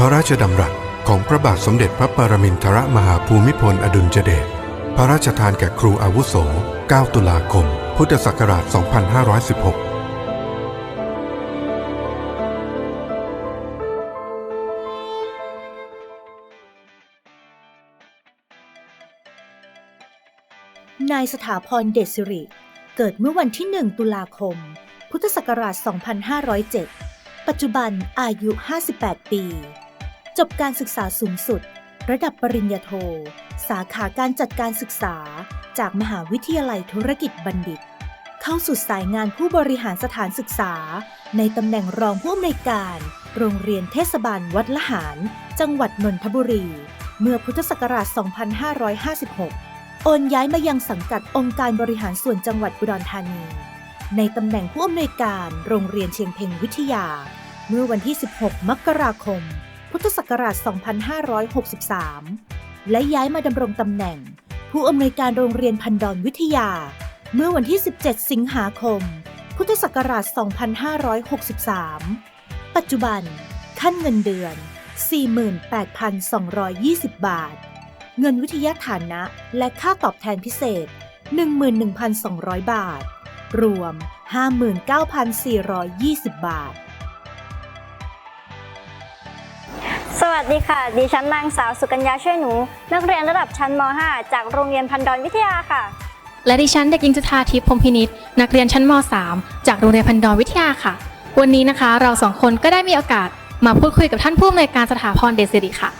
ระราชดำรัสของพระบาทสมเด็จพระปรมินทรมหาภูมิพลอดุลยเดช พระราชทานแก่ครูอาวุโส 9 ตุลาคม พุทธศักราช 2516นายสถาพรเดชสิริ เกิดเมื่อวันที่ 1 ตุลาคม พุทธศักราช 2507 ปัจจุบันอายุ 58 ปี จบการศึกษาสูงสุด ระดับปริญญาโท สาขาการจัดการศึกษา จากมหาวิทยาลัยธุรกิจบัณฑิต เข้าสู่สายงานผู้บริหารสถานศึกษา ในตำแหน่งรองผู้อำนวยการ โรงเรียนเทศบาลวัดละหาร จังหวัดนนทบุรี เมื่อพุทธศักราช 2556 โอนย้ายมายังสังกัดองค์การบริหารส่วนจังหวัดอุดรธานี ในตำแหน่งผู้อำนวยการโรงเรียนเชียงเพ็งวิทยา เมื่อวันที่ 16 มกราคม พุทธศักราช 2563 และย้ายมาดำรงตำแหน่ง ผู้อำนวยการโรงเรียนพันดอนวิทยา เมื่อวันที่ 17 สิงหาคม พุทธศักราช 2563 ปัจจุบัน ขั้นเงินเดือน 48,220 บาท เงินวิทยาฐานะและค่าตอบแทนพิเศษ 11,200 บาท รวม 59,420 บาท สวัสดีค่ะ ดิฉันนางสาวสุกัญญาช่วยหนู นักเรียนระดับชั้นม .5 จากโรงเรียนพันดอนวิทยาค่ะ และดิฉันเด็กหญิงจุธาทิพย์พรหมพินิษนักเรียนชั้นม .3 จากโรงเรียนพันดอนวิทยาค่ะ วันนี้นะคะเราสองคนก็ได้มีโอกาสมาพูดคุยกับท่านผู้อำนวยการสถาพรเดชสิริค่ะ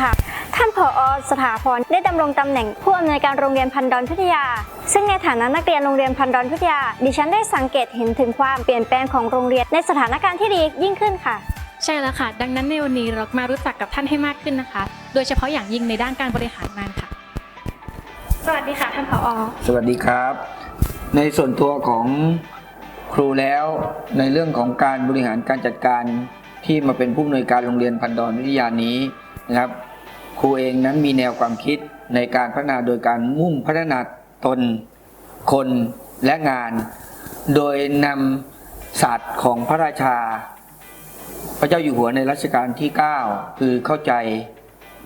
ค่ะ ท่านผอสถาพรได้ดำรงตำแหน่งผู้อำนวยการโรงเรียนพันดอนพิทยา ซึ่งในฐานะนักเรียนโรงเรียนพันดอนพิทยา ดิฉันได้สังเกตเห็นถึงความเปลี่ยนแปลงของโรงเรียนในสถานการณ์ที่ดียิ่งขึ้นค่ะ ใช่แล้วค่ะ ดังนั้นในวันนี้เรามารู้จักกับท่านให้มากขึ้นนะคะ โดยเฉพาะอย่างยิ่งในด้านการบริหารงานค่ะ สวัสดีค่ะท่านผอ สวัสดีครับ ในส่วนตัวของครูแล้วในเรื่องของการบริหารการจัดการที่มาเป็นผู้อำนวยการโรงเรียนพันดอนวิทยานี้นะครับ ครูเองนั้นมีแนวความคิดในการพัฒนาโดยการมุ่งพัฒนาตนคนและงาน โดยนำศาสตร์ของพระราชา พระเจ้าอยู่หัวในรัชกาลที่ 9 คือเข้าใจ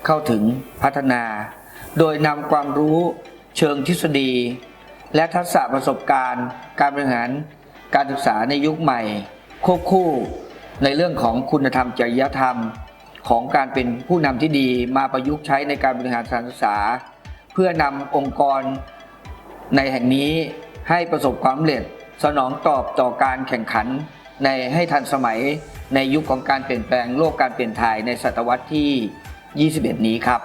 เข้าถึงพัฒนา โดยนำความรู้เชิงทฤษฎี และทักษะประสบการณ์ การบริหารการศึกษาในยุคใหม่ ควบคู่ในเรื่องของคุณธรรมจริยธรรม ของการเป็นผู้นำที่ดีมาประยุกต์ใช้ในการบริหารสถานศึกษา เพื่อนำองค์กรในแห่งนี้ให้ประสบความสำเร็จสนองตอบต่อการแข่งขันในให้ทันสมัย ในยุคของการเปลี่ยนแปลงโลกการเปลี่ยนถ่ายในศตวรรษที่ 21 นี้ครับ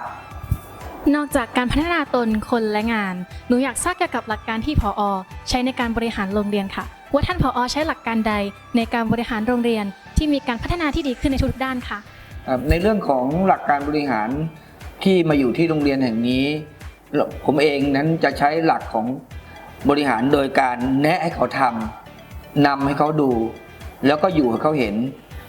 นอกจากการพัฒนาตนคนและงาน หนูอยากทราบเกี่ยวกับหลักการที่ผอใช้ในการบริหารโรงเรียนค่ะ ว่าท่านผอใช้หลักการใดในการบริหารโรงเรียน ที่มีการพัฒนาที่ดีขึ้นในทุกๆด้านคะครับในเรื่องของหลักการบริหารที่มาอยู่ที่โรงเรียนแห่งนี้ ผมเองนั้นจะใช้หลักของบริหารโดยการแนะให้เขาทำนำให้เขาดู แล้วก็อยู่ให้เขาเห็น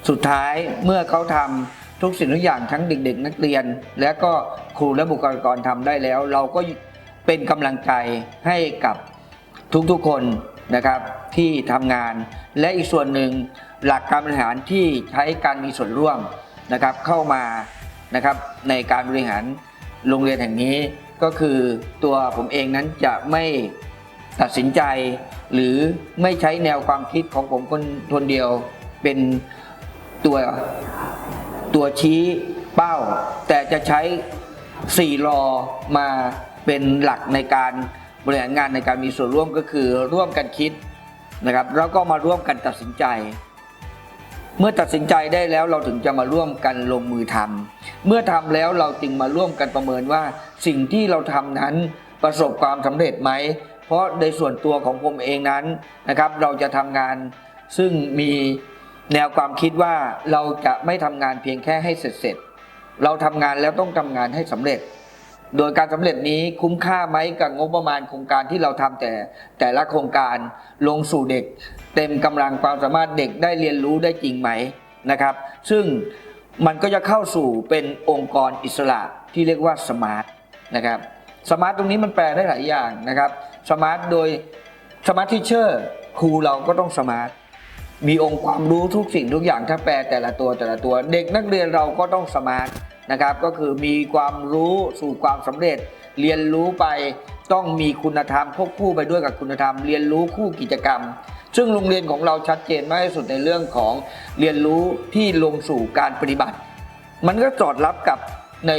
สุดท้ายเมื่อเขาทำทุกสิ่งทุกอย่างทั้งเด็กๆ นักเรียน และก็ครูและบุคลากรทำได้แล้ว เราก็เป็นกำลังใจให้กับทุกๆคนนะครับที่ทำงาน และอีกส่วนหนึ่งหลักการบริหารที่ใช้การมีส่วนร่วมนะครับเข้ามานะครับในการบริหารโรงเรียนแห่งนี้ก็คือตัวผมเองนั้นจะไม่ตัดสินใจ หรือไม่ใช้แนวความคิดของผมคนคนเดียวเป็น ตัวตัวชี้เป้า แต่จะใช้4รอมาเป็นหลักในการบริหารงานในการมีส่วนร่วมก็คือร่วมกันคิดนะครับแล้วก็มาร่วมกันตัดสินใจ เมื่อตัดสินใจได้แล้วเราถึงจะมาร่วมกันลงมือทำเมื่อทำแล้วเราจึงมาร่วมกันประเมินว่าสิ่งที่เราทำนั้นประสบความสำเร็จไหม เพราะในส่วนตัวของผมเองนั้นนะครับ เราจะทำงานซึ่งมี แนวความคิดว่าเราจะไม่ทำงานเพียงแค่ให้เสร็จเสร็จ เราทำงานแล้วต้องทำงานให้สำเร็จ โดยการสำเร็จนี้คุ้มค่าไหมกับงบประมาณโครงการที่เราทำแต่แต่ละโครงการลงสู่เด็ก เต็มกำลังความสามารถเด็กได้เรียนรู้ได้จริงไหมนะครับ ซึ่งมันก็จะเข้าสู่เป็นองค์กรอิสระที่เรียกว่าสมาร์ทนะครับสมาร์ทตรงนี้มันแปลได้หลายอย่างนะครับสมาร์ทโดยสมาร์ททิเชอร์ครูเราก็ต้องสมาร์ท มีองค์ความรู้ทุกสิ่งทุกอย่างถ้าแปลแต่ละตัวแต่ละตัว เด็กนักเรียนเราก็ต้องสมาร์ทนะครับ ก็คือมีความรู้สู่ความสำเร็จ เรียนรู้ไปต้องมีคุณธรรมควบคู่ไปด้วยกับคุณธรรม เรียนรู้คู่กิจกรรม ซึ่งโรงเรียนของเราชัดเจนมากที่สุดในเรื่องของเรียนรู้ที่ลงสู่การปฏิบัติ มันก็จอดรับกับใน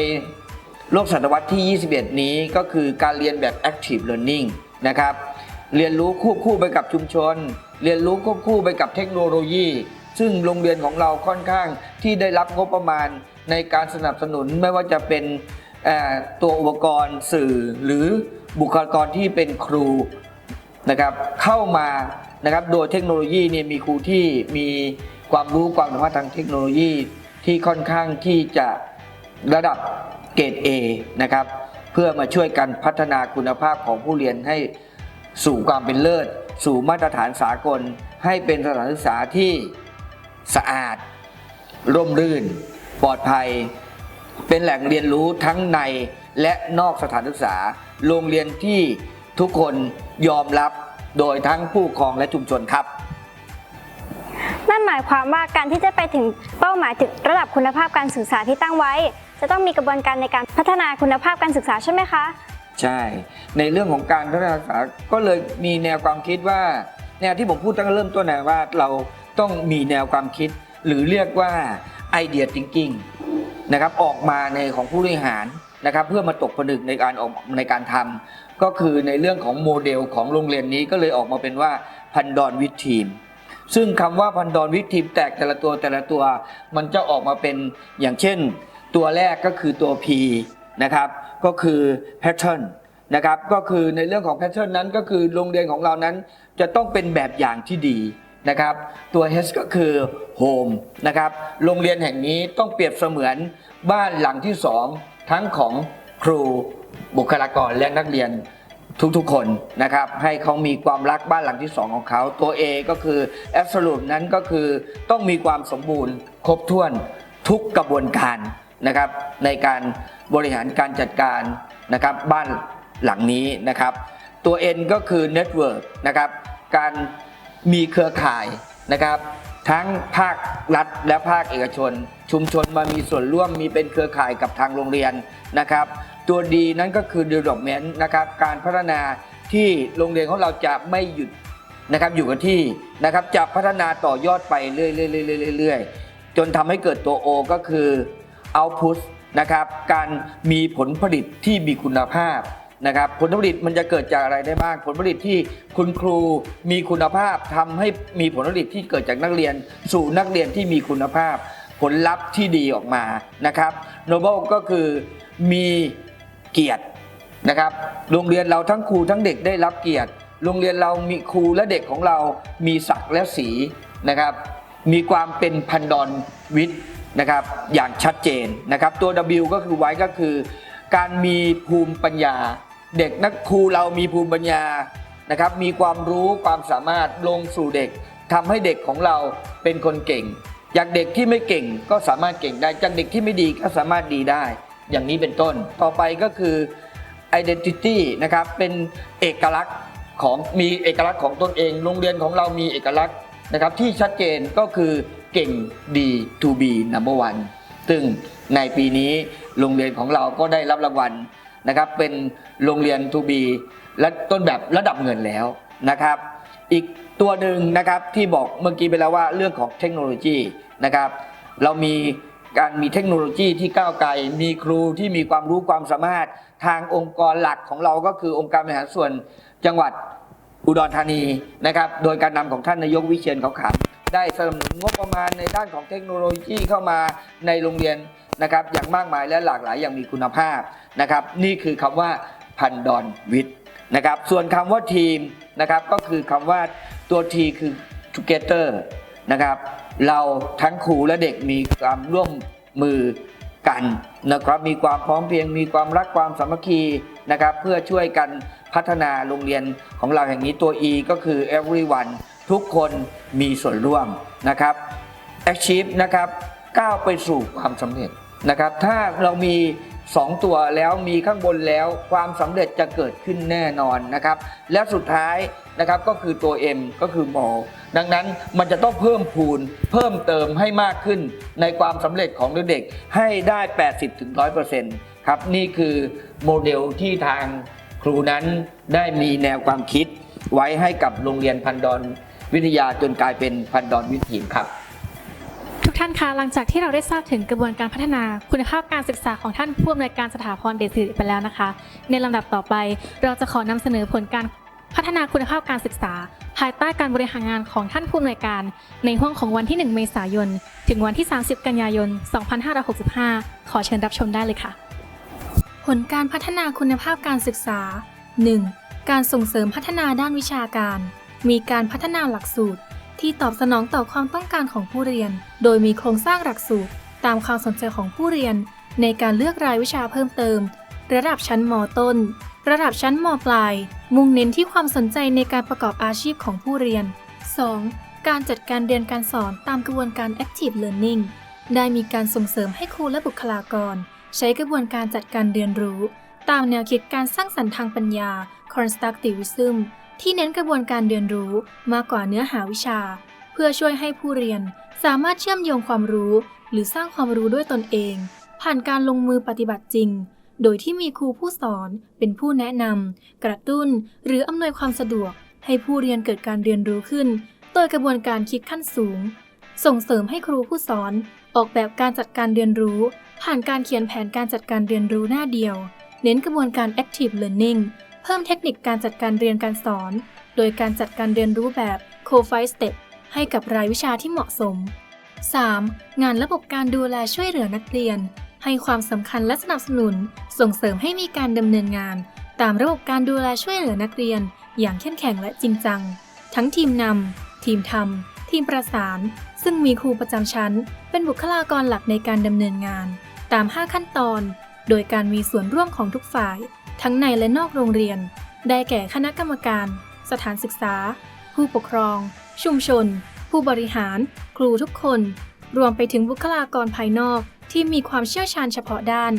โลกศตวรรษที่ 21 นี้ก็คือการเรียนแบบ active learning นะครับ เรียนรู้ควบคู่ไปกับชุมชน เรียนรู้ควบคู่ไปกับเทคโนโลยี ซึ่งโรงเรียนของเราค่อนข้างที่ได้รับงบประมาณในการสนับสนุนไม่ว่าจะเป็นตัวอุปกรณ์สื่อหรือบุคลากรที่เป็นครูนะครับเข้ามานะครับโดยเทคโนโลยีเนี่ยมีครูที่มีความรู้ความสามารถทางเทคโนโลยีที่ค่อนข้างที่จะระดับเกรด A นะครับเพื่อมาช่วยกันพัฒนาคุณภาพของผู้เรียนให้ สู่ความเป็นเลิศ สู่มาตรฐานสากล ให้เป็นสถานศึกษาที่สะอาด ร่มรื่น ปลอดภัย เป็นแหล่งเรียนรู้ทั้งในและนอกสถานศึกษา โรงเรียนที่ทุกคนยอมรับโดยทั้งผู้ปกครองและชุมชนครับ นั่นหมายความว่าการที่จะไปถึงเป้าหมายถึงระดับคุณภาพการศึกษาที่ตั้งไว้ จะต้องมีกระบวนการในการพัฒนาคุณภาพการศึกษาใช่ไหมคะ ใช่ ในเรื่องของการพัฒนาศึกษาก็เลยมีแนวความคิดว่าแนวที่ผมพูดตั้งแต่เริ่มต้นนะว่าเราต้องมีแนวความคิด หรือเรียกว่าไอเดีย thinking นะครับออกมาในของผู้บริหารนะครับเพื่อมาตกผลึกในการออกในการทำก็คือในเรื่องของโมเดลของโรงเรียนนี้ก็เลยออกมาเป็นว่าพันดอนวิทีมซึ่งคำว่าพันดอนวิทีมแตกแต่ละตัวแต่ละตัว มันจะออกมาเป็นอย่างเช่น ตัวแรกก็คือตัว P นะครับก็คือ pattern นะครับก็คือในเรื่องของ pattern นั้นก็คือโรงเรียนของเรานั้นจะต้องเป็นแบบอย่างที่ดีนะครับตัว H ก็คือ home นะครับโรงเรียนแห่งนี้ต้องเปรียบเสมือนบ้านหลังที่สองทั้งของครูบุคลากรและนักเรียนทุกๆคนนะครับให้เขามีความรักบ้านหลังที่สองของเขา ตัว A ก็คือ absolute นั้นก็คือต้องมีความสมบูรณ์ครบถ้วนทุกกระบวนการนะครับในการ บริหารการจัดการนะครับบ้านหลังนี้นะครับ ตัว N ก็คือ network นะครับการมีเครือข่ายนะครับทั้งภาครัฐและภาคเอกชน ชุมชนมามีส่วนร่วมมีเป็นเครือข่ายกับทางโรงเรียนนะครับ ตัวดีนั้นก็คือ development นะครับการพัฒนาที่โรงเรียนของเราจะไม่หยุดนะครับอยู่กับที่นะครับจะพัฒนาต่อยอดไปเรื่อยๆๆๆๆจนทำให้เกิดตัว O ก็คือ output นะครับ การมีผลผลิตที่มีคุณภาพนะครับผลผลิตมันจะเกิดจากอะไรได้บ้าง ผลผลิตที่คุณครูมีคุณภาพทำให้มีผลผลิตที่เกิดจากนักเรียน สู่นักเรียนที่มีคุณภาพ ผลลัพธ์ที่ดีออกมานะครับ Noble ก็คือมีเกียรตินะครับ โรงเรียนเราทั้งครูทั้งเด็กได้รับเกียรติ โรงเรียนเรามีครูและเด็กของเรามีศักดิ์และสีนะครับ มีความเป็นพันดอนวิทย์ นะครับอย่างชัดเจนนะครับตัว W ก็คือไว้ก็คือ การมีภูมิปัญญา เด็กนักครูเรามีภูมิปัญญานะครับมีความรู้ความสามารถลงสู่เด็กทำให้เด็กของเราเป็นคนเก่ง จากเด็กที่ไม่เก่งก็สามารถเก่งได้จากเด็กที่ไม่ดีก็สามารถดีได้ อย่างนี้เป็นต้นต่อไปก็คือ identity นะครับเป็นเอกลักษณ์ของมีเอกลักษณ์ของตนเอง โรงเรียนของเรามีเอกลักษณ์นะครับที่ชัดเจนก็คือ เก่งดี to be number one ซึ่งในปีนี้โรงเรียนของเราก็ได้รับรางวัลนะครับ เป็นโรงเรียน to be และต้นแบบระดับเงินแล้วนะครับ อีกตัวหนึ่งนะครับที่บอกเมื่อกี้ไปแล้วว่าเรื่องของเทคโนโลยีนะครับ เรามีการมีเทคโนโลยีที่ก้าวไกล มีครูที่มีความรู้ความสามารถทางองค์กรหลักของเราก็คือองค์การบริหารส่วนจังหวัดอุดรธานีนะครับ โดยการนำของท่านนายกวิเชียนเขาขัน ได้สนับสนุนงบประมาณในด้านของเทคโนโลยีเข้ามาในโรงเรียนนะครับอย่างมากมายและหลากหลายอย่างมีคุณภาพนะครับ นี่คือคำว่าพันดอนวิทย์นะครับส่วนคำว่าทีมนะครับก็คือคำว่าตัว T คือ together นะครับเราทั้งครูและเด็กมีความร่วมมือกันนะครับมีความพร้อมเพียงมีความรักความสามัคคีนะครับเพื่อช่วยกันพัฒนาโรงเรียนของเราแห่งนี้ตัว E ก็คือ everyone ทุกคนมีส่วนร่วมนะครับ achieve นะครับก้าวไปสู่ความสำเร็จนะครับ ถ้าเรามี 2 ตัวแล้วมีข้างบนแล้วความสำเร็จจะเกิดขึ้นแน่นอนนะครับ และสุดท้ายนะครับก็คือตัว M ก็คือ m o r ดังนั้นมันจะต้องเพิ่มพูนเพิ่มเติมให้มากขึ้นในความสำเร็จของเด็กๆให้ได้ 80-100%ครับนี่คือโมเดลที่ทางครูนั้นได้มีแนวความคิดไว้ให้กับโรงเรียนพันดอน วิทยาจนกลายเป็นพันดอนวิถีครับ ทุกท่านคะหลังจากที่เราได้ทราบถึงกระบวนการพัฒนาคุณภาพการศึกษาของท่านผู้อำนวยการสถาพรเดชสิริไปแล้วนะคะ ในลำดับต่อไปเราจะขอนำเสนอผลการพัฒนาคุณภาพการศึกษา ภายใต้การบริหารงานของท่านผู้อำนวยการ ในห่วงของวันที่ 1 เมษายน ถึงวันที่ 30 กันยายน 2565 ขอเชิญรับชมได้เลยค่ะ ผลการพัฒนาคุณภาพการศึกษา 1. การส่งเสริมพัฒนาด้านวิชาการ มีการพัฒนาหลักสูตร ที่ตอบสนองต่อความต้องการของผู้เรียน โดยมีโครงสร้างหลักสูตร ตามความสนใจของผู้เรียน ในการเลือกรายวิชาเพิ่มเติม ระดับชั้นมต้น ระดับชั้นมปลาย มุ่งเน้นที่ความสนใจในการประกอบอาชีพของผู้เรียน 2. การจัดการเรียนการสอนตามกระบวนการ active learning ได้มีการส่งเสริมให้ครูและบุคลากร ใช้กระบวนการจัดการเรียนรู้ ตามแนวคิดการสร้างสรรค์ทางปัญญา constructivism ที่เน้นกระบวนการเรียนรู้มากกว่าเนื้อหาวิชา เพื่อช่วยให้ผู้เรียนสามารถเชื่อมโยงความรู้ หรือสร้างความรู้ด้วยตนเอง ผ่านการลงมือปฏิบัติจริง โดยที่มีครูผู้สอนเป็นผู้แนะนำกระตุ้น หรืออำนวยความสะดวก ให้ผู้เรียนเกิดการเรียนรู้ขึ้น โดยกระบวนการคิดขั้นสูง ส่งเสริมให้ครูผู้สอน ออกแบบการจัดการเรียนรู้ ผ่านการเขียนแผนการจัดการเรียนรู้หน้าเดียว เน้นกระบวนการ active learning พิ่มเทคนิคการจัดการเรียนการสอน โดยการจัดการเรียนรู้แบบ Co f i step ให้กับรายวิชาที่เหมาะสม 3. งานระบบการดูแลช่วยเหลือนักเรียน ให้ความสำคัญและสนับสนุน ส่งเสริมให้มีการดำเนินงาน ตามระบบการดูแลช่วยเหลือนักเรียน อย่างเข้มแข็งและจริงจัง ทั้งทีมนำทีมทำทีมประสาน ซึ่งมีครูประจำชั้น เป็นบุคลากรหลักในการดำเนินงาน ตาม 5 ขั้นตอน โดยการมีส่วนร่วมของทุกฝ่าย ทั้งในและนอกโรงเรียน ได้แก่คณะกรรมการ สถานศึกษา ผู้ปกครอง ชุมชน ผู้บริหาร ครูทุกคน รวมไปถึงบุคลากรภายนอกที่มีความเชี่ยวชาญเฉพาะด้าน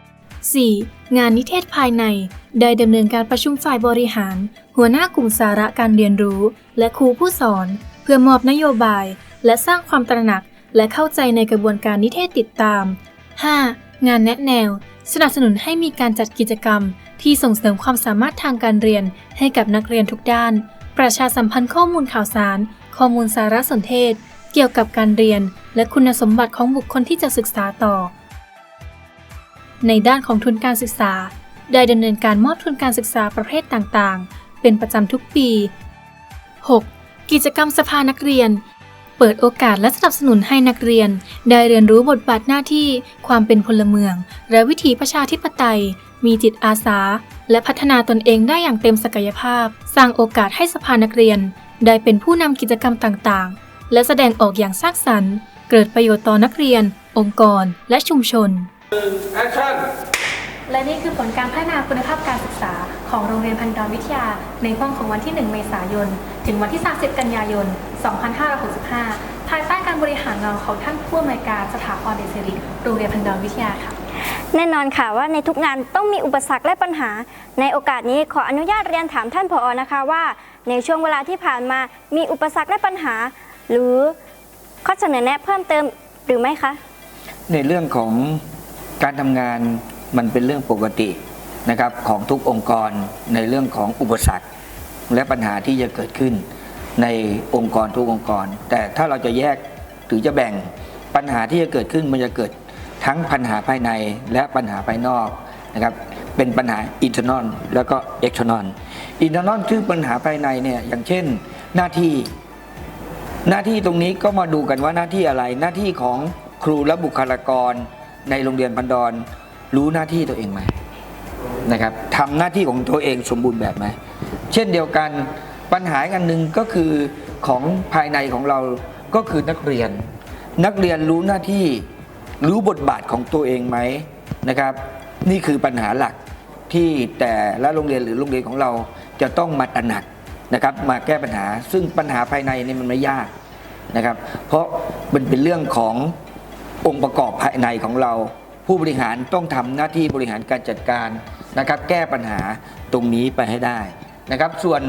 4. งานนิเทศภายใน ได้ดำเนินการประชุมฝ่ายบริหาร หัวหน้ากลุ่มสาระการเรียนรู้ และครูผู้สอน เพื่อมอบนโยบาย และสร้างความตระหนักและเข้าใจในกระบวนการนิเทศติดตาม 5. งานแนะแนว สนับสนุนให้มีการจัดกิจกรรม ที่ส่งเสริมความสามารถทางการเรียนให้กับนักเรียนทุกด้าน ประชาสัมพันธ์ข้อมูลข่าวสาร ข้อมูลสารสนเทศ เกี่ยวกับการเรียน และคุณสมบัติของบุคคลที่จะศึกษาต่อ ในด้านของทุนการศึกษา ได้ดำเนินการมอบทุนการศึกษาประเภทต่างๆ เป็นประจำทุกปี 6. กิจกรรมสภานักเรียน เปิดโอกาสและสนับสนุนให้นักเรียน ได้เรียนรู้บทบาทหน้าที่ ความเป็นพลเมือง และวิถีประชาธิปไตย มีจิตอาสา และพัฒนาตนเองได้อย่างเต็มศักยภาพ สร้างโอกาสให้สภานักเรียน ได้เป็นผู้นำกิจกรรมต่างๆ และแสดงออกอย่างสร้างสรรค์ เกิดประโยชน์ต่อนักเรียน องค์กร และชุมชน และนี่คือผลการพัฒนาคุณภาพการศึกษา ของโรงเรียนพันดอนวิทยา ในห้วงของวันที่ 1 เมษายน ถึงวันที่ 30 กันยายน 2565 ภายใต้การบริหารงานของท่านผู้อำนวยการสถาพรเดชสิริโรงเรียนพันดอนวิทยาค่ะ แน่นอนค่ะว่าในทุกงานต้องมีอุปสรรคและปัญหา ในโอกาสนี้ขออนุญาตเรียนถามท่านผอนะคะว่า ในช่วงเวลาที่ผ่านมามีอุปสรรคและปัญหา หรือข้อเสนอแนะเพิ่มเติมหรือไม่คะ ในเรื่องของการทำงานมันเป็นเรื่องปกติ นะครับของทุกองค์กรในเรื่องของอุปสรรค และปัญหาที่จะเกิดขึ้น ในองค์กรทุกองค์กร แต่ถ้าเราจะแยกหรือจะแบ่งปัญหาที่จะเกิดขึ้นมันจะเกิดทั้งปัญหาภายในและปัญหาภายนอกนะครับเป็นปัญหา internal แล้วก็ external internal คือปัญหาภายในเนี่ยอย่างเช่นหน้าที่ หน้าที่ตรงนี้ก็มาดูกันว่าหน้าที่อะไรหน้าที่ของครูและบุคลากรในโรงเรียนพันดอนรู้หน้าที่ตัวเองไหม นะครับทำหน้าที่ของตัวเองสมบูรณ์แบบไหมเช่นเดียวกันปัญหาอีกอันหนึ่งก็คือของภายในของเราก็คือนักเรียน นักเรียนรู้หน้าที่รู้บทบาทของตัวเองไหมนะครับ นี่คือปัญหาหลักที่แต่ละโรงเรียนหรือโรงเรียนของเราจะต้องมาตระหนักนะครับมาแก้ปัญหาซึ่งปัญหาภายในนี่มันไม่ยากนะครับ เพราะมันเป็นเรื่องขององค์ประกอบภายในของเรา ผู้บริหารต้องทำหน้าที่บริหารการจัดการนะครับ แก้ปัญหาตรงนี้ไปให้ได้นะครับ ส่วน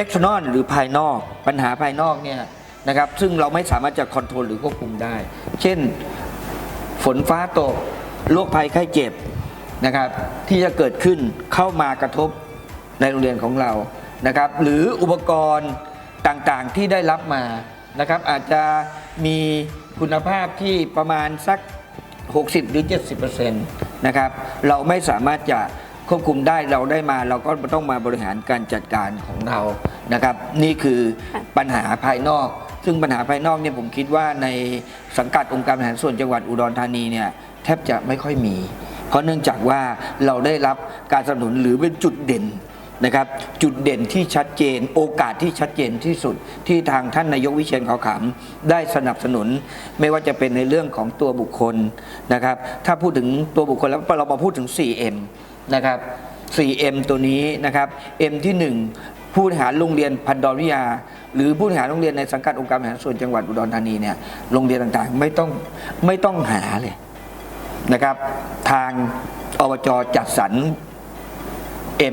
external หรือภายนอกปัญหาภายนอกเนี่ยนะครับ ซึ่งเราไม่สามารถจะคอนโทรลหรือควบคุมได้ เช่น ฝนฟ้าตกโรคภัยไข้เจ็บนะครับ ที่จะเกิดขึ้นเข้ามากระทบในโรงเรียนของเรานะครับ หรืออุปกรณ์ต่างๆที่ได้รับมานะครับ อาจจะมีคุณภาพที่ประมาณสัก 60 หรือ 70%นะครับเราไม่สามารถจะควบคุมได้เราได้มาเราก็ต้องมาบริหารการจัดการของเรานะครับนี่คือปัญหาภายนอก ซึ่งปัญหาภายนอกเนี่ยผมคิดว่าในสังกัดองค์การบริหารส่วนจังหวัดอุดรธานีเนี่ยแทบจะไม่ค่อยมี เพราะเนื่องจากว่าเราได้รับการสนับสนุนหรือเป็นจุดเด่น นะครับจุดเด่นที่ชัดเจน โอกาสที่ชัดเจนที่สุด ที่ทางท่านนายกวิเชียนเขาขำได้สนับสนุน ไม่ว่าจะเป็นในเรื่องของตัวบุคคลนะครับถ้าพูดถึงตัวบุคคลแล้วเรามาพูดถึง 4M นะครับ 4M ตัวนี้นะครับ M ที่ 1 ผู้บริหารโรงเรียนพันดอนวิทยา หรือผู้บริหารโรงเรียนในสังกัดองค์การบริหารส่วนจังหวัดอุดรธานีเนี่ยโรงเรียนต่างๆ ไม่ต้องไม่ต้องหาเลยนะครับ ทางอบจจัดสรร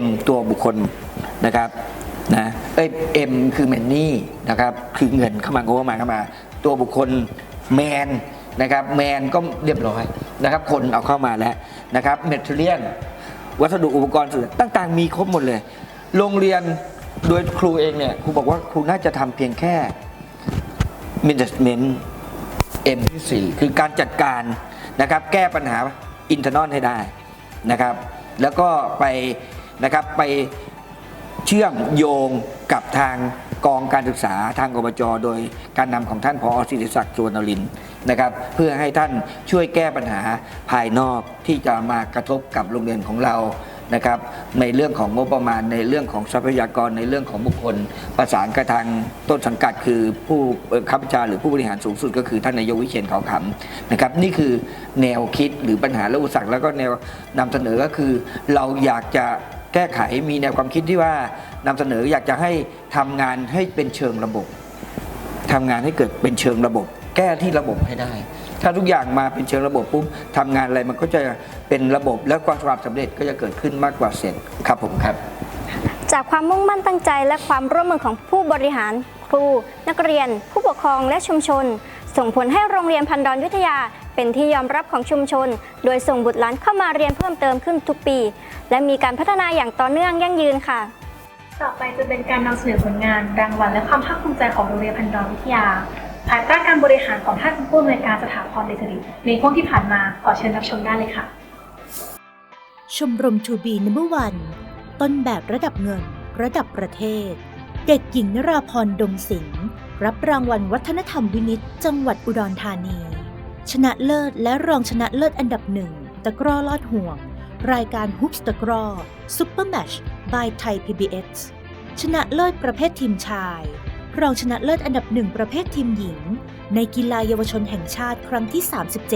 M ตัวบุคคลนะครับนะเอ้ย M คือแมนนี่นะครับคือเงินเข้ามางบประมาณเข้ามา ตัวบุคคลแมนนะครับแมนก็เรียบร้อยนะครับคนเอาเข้ามาแล้วนะครับเมทเทียนวัสดุอุปกรณ์สื่อต่างๆ มีครบหมดเลย โรงเรียนโดยครูเองเนี่ยครูบอกว่าครูน่าจะทำเพียงแค่ management M ที่4คือการจัดการนะครับแก้ปัญหาอินเทอร์นอลให้ได้นะครับ แล้วก็ไป นะครับไปเชื่อมโยงกับทางกองการศึกษาทางอบจโดยการนำของท่านพอศิริศักดิ์สุวรรณรินนะครับเพื่อให้ท่านช่วยแก้ปัญหาภายนอกที่จะมากระทบกับโรงเรียนของเรานะครับในเรื่องของงบประมาณในเรื่องของทรัพยากรในเรื่องของบุคคล ประสานกับทางต้นสังกัดคือผู้ข้าพจาหรือผู้บริหารสูงสุด ก็คือท่านนายกวิเชียนเขาขำนะครับนี่คือแนวคิดหรือปัญหาและอุปสรรคแล้วก็แนวนำเสนอก็คือเราอยากจะ แก้ไขมีแนวความคิดที่ว่านำเสนออยากจะให้ทำงานให้เป็นเชิงระบบทำงานให้เกิดเป็นเชิงระบบ แก้ที่ระบบให้ได้ ถ้าทุกอย่างมาเป็นเชิงระบบปุ๊บทำงานอะไรมันก็จะเป็นระบบและความสำเร็จก็จะเกิดขึ้นมากกว่าเสร็จครับผมครับ จากความมุ่งมั่นตั้งใจและความร่วมมือของผู้บริหารครู นักเรียน ผู้ปกครองและชุมชน ส่งผลให้โรงเรียนพันดอนวิทยา เป็นที่ยอมรับของชุมชน โดยส่งบุตรหลานเข้ามาเรียนเพิ่มเติมขึ้นทุกปี และมีการพัฒนาอย่างต่อเนื่องยั่งยืนค่ะ ต่อไปจะเป็นการนำเสนอผลงานรางวัลและความภาคภูมิใจของโรงเรียนพันดอนวิทยา ภายใต้การบริหารของท่านผู้อำนวยการสถาพรเดชริในช่วงที่ผ่านมาขอเชิญรับชมได้เลยค่ะ ชมรมทูบีนัมเบอร์วันต้นแบบระดับเงิน ระดับประเทศ เด็กหญิงนราพรดงสิงห์รับรางวัลวัฒนธรรมวินิตจังหวัดอุดรธานี ชนะเลิศและรองชนะเลิศอันดับหนึ่งตะกร้อลอดห่วง รายการฮุปส์ตะกร้อซุปเปอร์แมช by ไทย PBS ชนะเลิศประเภททีมชาย รองชนะเลิศอันดับหนึ่งประเภททีมหญิง ในกีฬาเยาวชนแห่งชาติครั้งที่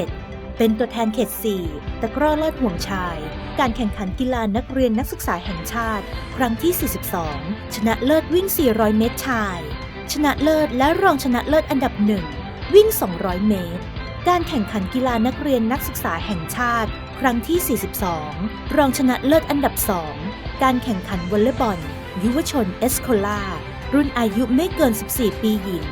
37 เป็นตัวแทนเขต 4 ตะกร้อลอดห่วงชาย การแข่งขันกีฬานักเรียนนักศึกษาแห่งชาติ ครั้งที่ 42 ชนะเลิศวิ่ง 400 เมตรชาย ชนะเลิศและรองชนะเลิศอันดับหนึ่งวิ่ง 200 เมตร การแข่งขันกีฬานักเรียนนักศึกษาแห่งชาติ ครั้งที่ 42 รองชนะเลิศอันดับ 2 การแข่งขันวอลเลย์บอล ยุวชนเอสโคลารุ่นอายุไม่เกิน 14 ปีหญิง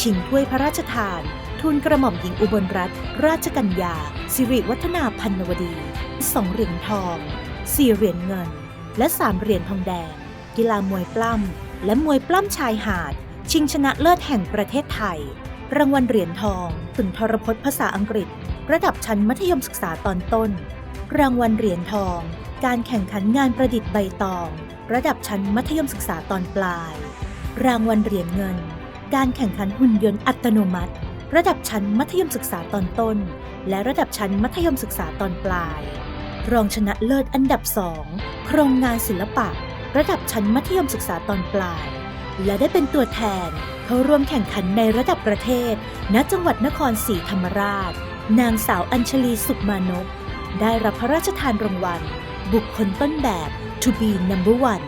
ชิงถ้วยพระราชทาน ทุนกระหม่อมหญิงอุบลรัตนราชกัญญา สิริวัฒนาพันนวดี2เหรียญทอง4เหรียญเงิน และ3เหรียญทองแดง กีฬามวยปล้ำและมวยปล้ำชายหาด ชิงชนะเลิศแห่งประเทศไทย รางวัลเหรียญทองสุนทรพจน์ภาษาอังกฤษ ระดับชั้นมัธยมศึกษาตอนต้น รางวัลเหรียญทอง การแข่งขันงานประดิษฐ์ใบตอง ระดับชั้นมัธยมศึกษาตอนปลาย รางวัลเหรียญเงิน การแข่งขันหุ่นยนต์อัตโนมัติ ระดับชั้นมัธยมศึกษาตอนต้น และระดับชั้นมัธยมศึกษาตอนปลาย รองชนะเลิศอันดับสองโครงงานศิลปะ ระดับชั้นมัธยมศึกษาตอนปลาย และได้เป็นตัวแทน เข้าร่วมแข่งขันในระดับประเทศ ณ จังหวัดนครศรีธรรมราช นางสาวอัญชลีสุขมานพได้รับพระราชทานรางวัล บุคคลต้นแบบ To be number one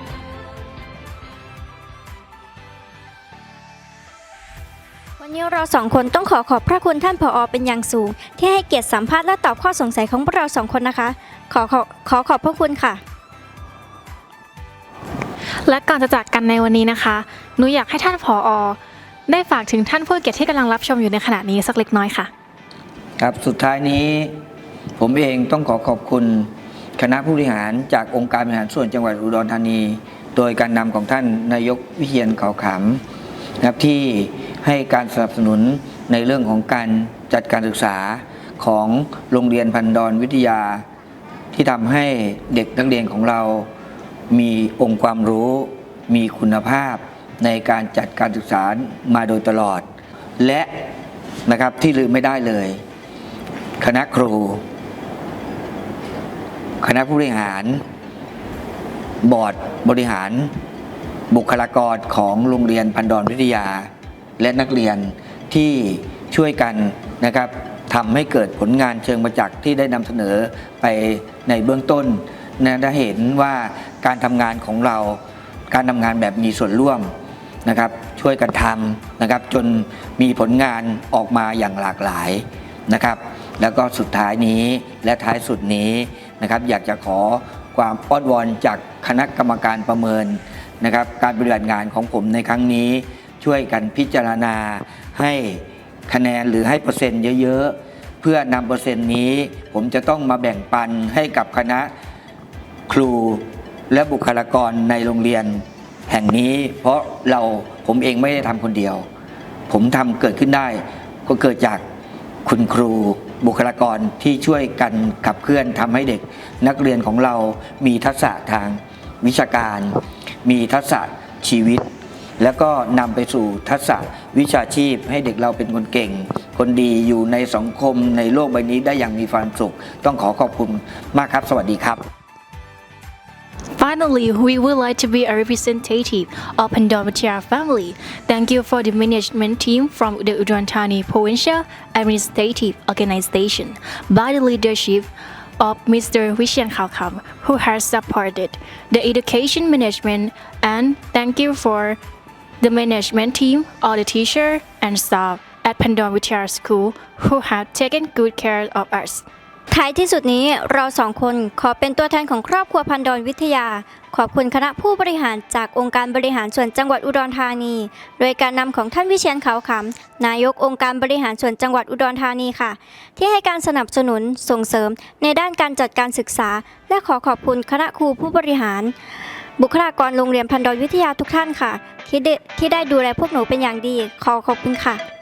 วันนี้เราสองคนต้องขอขอบพระคุณท่านผอเป็นอย่างสูง ที่ให้เกียรติสัมภาษณ์และตอบข้อสงสัยของพวกเราสองคนนะคะ ขอขอขอขอบพระคุณค่ะ และก่อนจะจากกันในวันนี้นะคะ หนูอยากให้ท่านผอได้ฝากถึงท่านผู้เกียรติที่กำลังรับชมอยู่ในขณะนี้สักเล็กน้อยค่ะ ครับ สุดท้ายนี้ผมเองต้องขอขอบคุณคณะผู้บริหารจากองค์การบริหารส่วนจังหวัดอุดรธานี โดยการนำของท่านนายกวิเชียนเขาขำนะครับที่ให้การสนับสนุนในเรื่องของการจัดการศึกษาของโรงเรียนพันดอนวิทยา ที่ทำให้เด็กนักเรียนของเรา มีองค์ความรู้ มีคุณภาพในการจัดการศึกษามาโดยตลอด และนะครับที่ลืมไม่ได้เลย คณะครู คณะผู้บริหาร บอร์ดบริหาร บุคลากรของโรงเรียนพันดอนวิทยา และนักเรียนที่ช่วยกันนะครับทำให้เกิดผลงานเชิงประจักษ์ที่ได้นำเสนอไปในเบื้องต้นนะได้เห็นว่า การทำงานของเรา การทำงานแบบมีส่วนร่วมนะครับช่วยกันทำนะครับจนมีผลงานออกมาอย่างหลากหลายนะครับ แล้วก็สุดท้ายนี้และท้ายสุดนี้นะครับอยากจะขอความอ้อนวอนจากคณะกรรมการประเมินนะครับการปฏิบัติงานของผมในครั้งนี้ช่วยกันพิจารณาให้คะแนนหรือให้เปอร์เซ็นต์เยอะๆ เพื่อนำเปอร์เซ็นต์นี้ ผมจะต้องมาแบ่งปันให้กับคณะครู และบุคลากรในโรงเรียนแห่งนี้ เพราะเราผมเองไม่ได้ทำคนเดียว ผมทำเกิดขึ้นได้ ก็เกิดจากคุณครูบุคลากรที่ช่วยกันขับเคลื่อนทำให้เด็ก นักเรียนของเรามีทักษะทางวิชาการ มีทักษะชีวิต แล้วก็นำไปสู่ทักษะวิชาชีพ ให้เด็กเราเป็นคนเก่ง คนดีอยู่ในสังคมในโลกใบนี้ได้อย่างมีความสุข ต้องขอขอบคุณมากครับ สวัสดีครับ Finally, we would like to be a representative of Pandavatia family. Thank you for the management team from the Udon Provincial Administrative Organization by the leadership of Mr. Vishan Khalkham, who has supported the education management and thank you for the management team, all the teacher and staff at Pandavatia School who have taken good care of us. ท้ายที่สุดนี้เราสองคนขอเป็นตัวแทนของครอบครัวพันดอนวิทยา ขอบคุณคณะผู้บริหารจากองค์การบริหารส่วนจังหวัดอุดรธานี โดยการนำของท่านวิเชียนเขาขำนายกองค์การบริหารส่วนจังหวัดอุดรธานีค่ะ ที่ให้การสนับสนุนส่งเสริมในด้านการจัดการศึกษา และขอขอบคุณคณะครูผู้บริหาร บุคลากรโรงเรียนพันดอนวิทยาทุกท่านค่ะ ที่ได้ที่ได้ดูแลพวกหนูเป็นอย่างดี ขอขอบคุณค่ะ